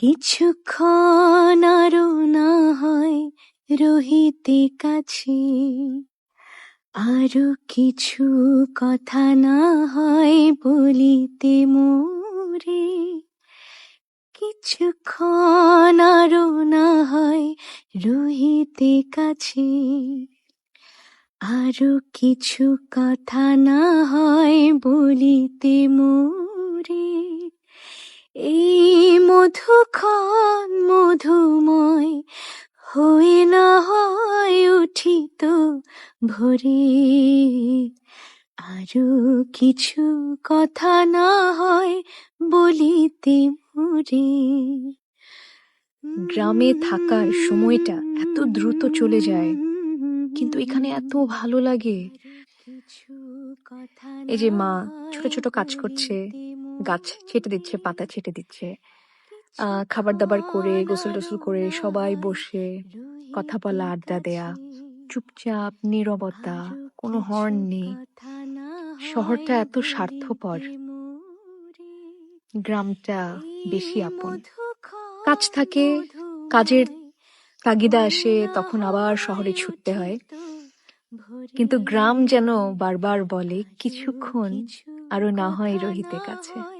কাছে কিছুক্ষণ আরও না হয় রহিতে কাছে। আরও কিছু কথা না হয় বলিতে মোরে। কিছুক্ষণ আরও না হয় রহিতে কাছে। আরও কিছু কথা না হয় বলিতে মোরে। মধুক্ষণ মধুময় হয়ে না হয় উঠিত ভরে। আরও কিছু কথা না হয় বলিতে মোরে গ্রামে থাকার সময়টা এত দ্রুত চলে যায়, কিন্তু এখানে এত ভালো লাগে। এই যে মা ছোট ছোট কাজ করছে, গাছ ছেটে দিচ্ছে, পাতা ছেটে দিচ্ছে খাবার দাবার করে গোসল টোসল করে সবাই বসে কথা বলা, আড্ডা দেয়া। চুপচাপ, নীরবতা, কোনো হর্ন নেই। শহরটা এত স্বার্থপর। গ্রামটা বেশি আপন। কাজ থাকে, কাজের তাগিদা আসে, তখন আবার শহরে ছুটতে হয়। কিন্তু গ্রাম যেন বারবার বলে, কিছুক্ষণ আরও না হয় রোহিতের কাছে।